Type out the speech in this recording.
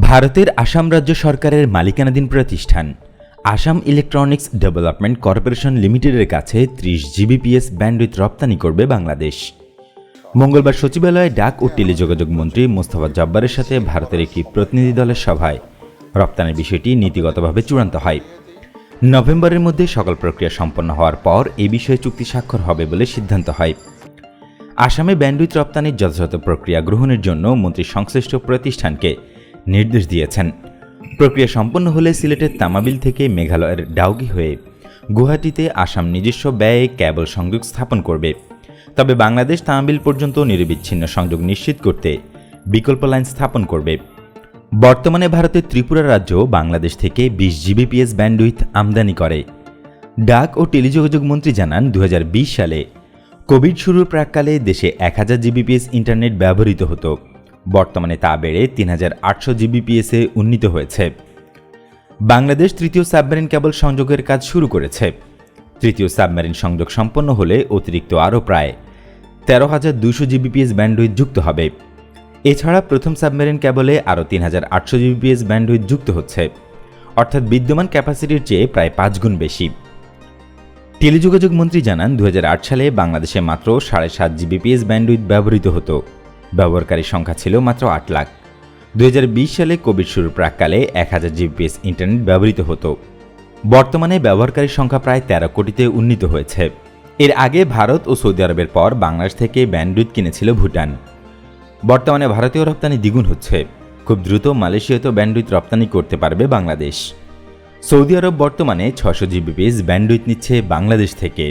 ভারতের আসাম রাজ্য সরকারের মালিকানাধীন প্রতিষ্ঠান আসাম ইলেকট্রনিক্স ডেভেলপমেন্ট কর্পোরেশন লিমিটেডের কাছে ত্রিশ জিবিপিএস ব্যান্ডউইথ রপ্তানি করবে বাংলাদেশ। মঙ্গলবার সচিবালয়ে ডাক ও টেলিযোগাযোগ মন্ত্রী মোস্তফা জব্বারের সাথে ভারতের একটি প্রতিনিধি দলের সভায়। রপ্তানির বিষয়টি নীতিগতভাবে চূড়ান্ত হয়। নভেম্বরের মধ্যে সকল প্রক্রিয়া সম্পন্ন হওয়ার পর এ বিষয়ে চুক্তি স্বাক্ষর হবে বলে সিদ্ধান্ত হয়। আসামে ব্যান্ডউইথ রপ্তানির যথাযথ প্রক্রিয়া গ্রহণের জন্য মন্ত্রী সংশ্লিষ্ট প্রতিষ্ঠানকে নির্দেশ দিয়েছেন। প্রক্রিয়া সম্পন্ন হলে সিলেটের তামাবিল থেকে মেঘালয়ের ডাউগি হয়ে গুয়াহাটিতে আসাম নিজস্ব ব্যয়ে ক্যাবল সংযোগ স্থাপন করবে। তবে বাংলাদেশ তামাবিল পর্যন্ত নিরবিচ্ছিন্ন সংযোগ নিশ্চিত করতে বিকল্প লাইন স্থাপন করবে। বর্তমানে ভারতের ত্রিপুরা রাজ্য বাংলাদেশ থেকে বিশ জিবিপিএস ব্যান্ডউইথ আমদানি করে। ডাক ও টেলিযোগাযোগ মন্ত্রী জানান দু হাজার বিশ সালে কোভিড শুরুর প্রাককালে দেশে এক হাজার জিবিপিএস ইন্টারনেট ব্যবহৃত হতো। বর্তমানে তা বেড়ে তিন হাজার আটশো জিবিপিএসে উন্নীত হয়েছে। বাংলাদেশ তৃতীয় সাবমেরিন কেবল সংযোগের কাজ শুরু করেছে। তৃতীয় সাবমেরিন সংযোগ সম্পন্ন হলে অতিরিক্ত আরও প্রায় তেরো হাজার দুশো জিবিপিএস ব্যান্ডউইথ যুক্ত হবে। এছাড়া প্রথম সাবমেরিন কেবলে আরও তিন হাজার আটশো জিবিপিএস ব্যান্ডউইথ যুক্ত হচ্ছে। অর্থাৎ বিদ্যমান ক্যাপাসিটির চেয়ে প্রায় পাঁচ গুণ বেশি। টেলিযোগাযোগ মন্ত্রী জানান দু হাজার আট সালে বাংলাদেশে মাত্র সাড়ে সাত জিবিপিএস ব্যান্ডউইথ ব্যবহৃত হতো। ব্যবহারকারী সংখ্যা ছিল মাত্র আট লাখ। দু হাজার বিশ সালে কোভিড শুরুর প্রাককালে এক হাজার জিবিপিএস ইন্টারনেট ব্যবহৃত হতো। বর্তমানে ব্যবহারকারীর সংখ্যা প্রায় তেরো কোটিতে উন্নীত হয়েছে। এর আগে ভারত ও সৌদি আরবের পর বাংলাদেশ থেকে ব্যান্ডউইথ কিনেছিল ভুটান। বর্তমানে ভারতীয় রপ্তানি দ্বিগুণ হচ্ছে। খুব দ্রুত মালয়েশিয়াতেও ব্যান্ডউইথ রপ্তানি করতে পারবে বাংলাদেশ। সৌদি আরব বর্তমানে ছশো জিবিপিএস ব্যান্ডউইথ নিচ্ছে বাংলাদেশ থেকে।